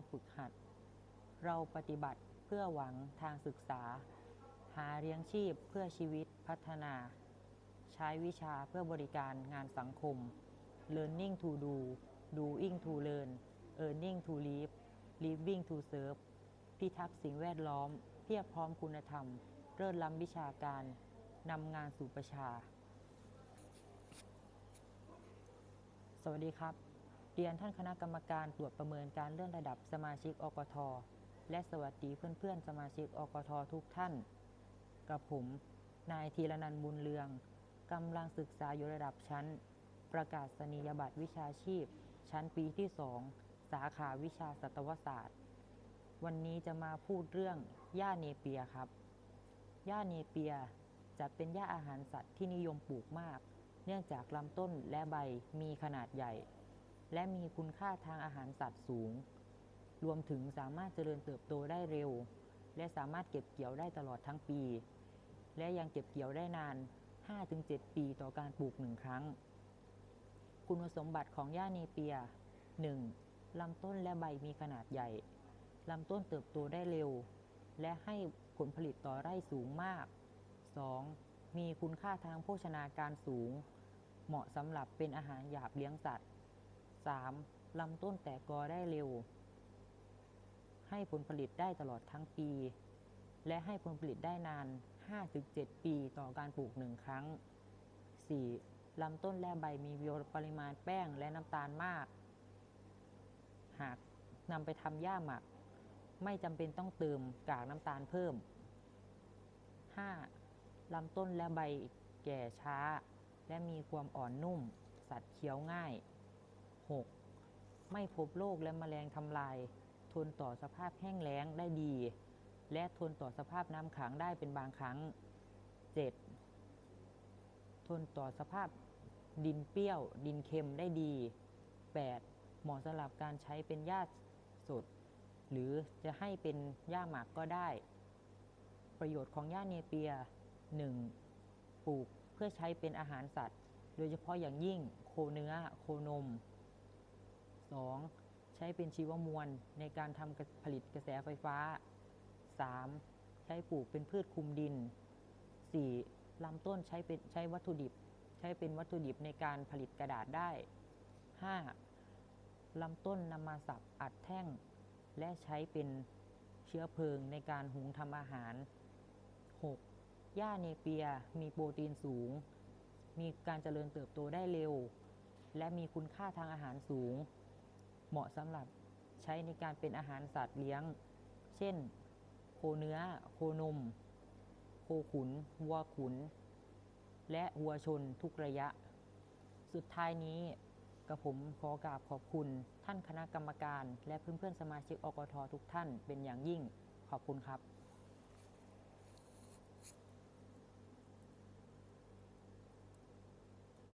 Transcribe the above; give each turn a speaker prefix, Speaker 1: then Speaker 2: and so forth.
Speaker 1: การฝึกหัด เราปฏิบัติเพื่อหวังทางศึกษา หาเลี้ยงชีพเพื่อชีวิตพัฒนา ใช้วิชาเพื่อบริการงานสังคม learning to do doing to learn earning to live living to serve พิทักษ์สิ่งแวดล้อม เพียบพร้อมคุณธรรมเลิศล้ำวิชาการนำงานสู่ประชา สวัสดีครับ เรียนท่านคณะกรรมการตรวจประเมินการเลื่อนระดับสมาชิกอกท และสวัสดีเพื่อนๆ สมาชิกอกท ทุกท่านกับผม นายธีรนันท์บุญเรืองกำลังศึกษาอยู่ระดับชั้น ประกาศนียบัตรวิชาชีพ ชั้นปีที่2สาขาวิชาสัตวศาสตร์ วันนี้จะมาพูดเรื่องหญ้าเนเปียครับหญ้าเนเปียจะเป็นหญ้าอาหารสัตว์ที่นิยมปลูกมาก เนื่องจากลำต้นและใบมีขนาดใหญ่ และมีคุณค่าทางอาหารสัตว์สูง รวมถึงสามารถเจริญเติบโตได้เร็ว และสามารถเก็บเกี่ยวได้ตลอดทั้งปี และยังเก็บเกี่ยวได้นาน 5-7 ปีต่อการปลูกหนึ่งครั้ง คุณสมบัติของหญ้าเนเปีย 1. ลำต้นและใบมีขนาดใหญ่ ลำต้นเติบโตได้เร็ว และให้ผลผลิตต่อไร่สูงมาก 2. มีคุณค่าทางโภชนาการสูง เหมาะสำหรับเป็นอาหารหยาบเลี้ยงสัตว์ 3. ลำต้นแตกกอได้เร็ว ให้ผลผลิตได้ตลอดทั้งปี และให้ผลผลิตได้นาน 5-7 ปีต่อการปลูกหนึ่งครั้ง 4. ลำต้นและใบมีปริมาณแป้งและน้ำตาลมาก หากนำไปทำหญ้าหมัก ไม่จำเป็นต้องเติมกากน้ำตาลเพิ่ม 5. ลำต้นและใบแก่ช้า และมีความอ่อนนุ่ม สัตว์เคี้ยวง่าย 6. ไม่พบโรคและแมลงทำลาย ทนต่อสภาพแห้งแล้งได้ดี และทนต่อสภาพน้ำขังได้เป็นบางครั้ง 7. ทนต่อสภาพดินเปรี้ยว ดินเค็มได้ดี 8. เหมาะสำหรับการใช้เป็นหญ้าสด หรือจะให้เป็นหญ้าหมักก็ได้ ประโยชน์ของหญ้าเนเปีย 1. ปลูกเพื่อใช้เป็นอาหารสัตว์ โดยเฉพาะอย่างยิ่งโคเนื้อ โคนม 2. ใช้เป็นชีวมวลในการทำผลิตกระแสไฟฟ้า 3. ใช้ปลูกเป็นพืชคุมดิน 4. ลำต้นใช้เป็นใช้วัตถุดิบ ใช้เป็นวัตถุดิบในการผลิตกระดาษได้ 5. ลำต้นนำมาสับอัดแท่ง และใช้เป็นเชื้อเพลิงในการหุงทำอาหาร 6. หญ้าเนเปียมีโปรตีนสูง มีการเจริญเติบโตได้เร็ว และมีคุณค่าทางอาหารสูง เหมาะสำหรับใช้ในการเป็นอาหารสัตว์เลี้ยง เช่น โคเนื้อ โคนม โคขุน วัวขุน และวัวชนทุกระยะ สุดท้ายนี้กระผมขอกราบขอบคุณท่านคณะกรรมการ และเพื่อนๆสมาชิกอกททุกท่านเป็นอย่างยิ่งขอบคุณครับ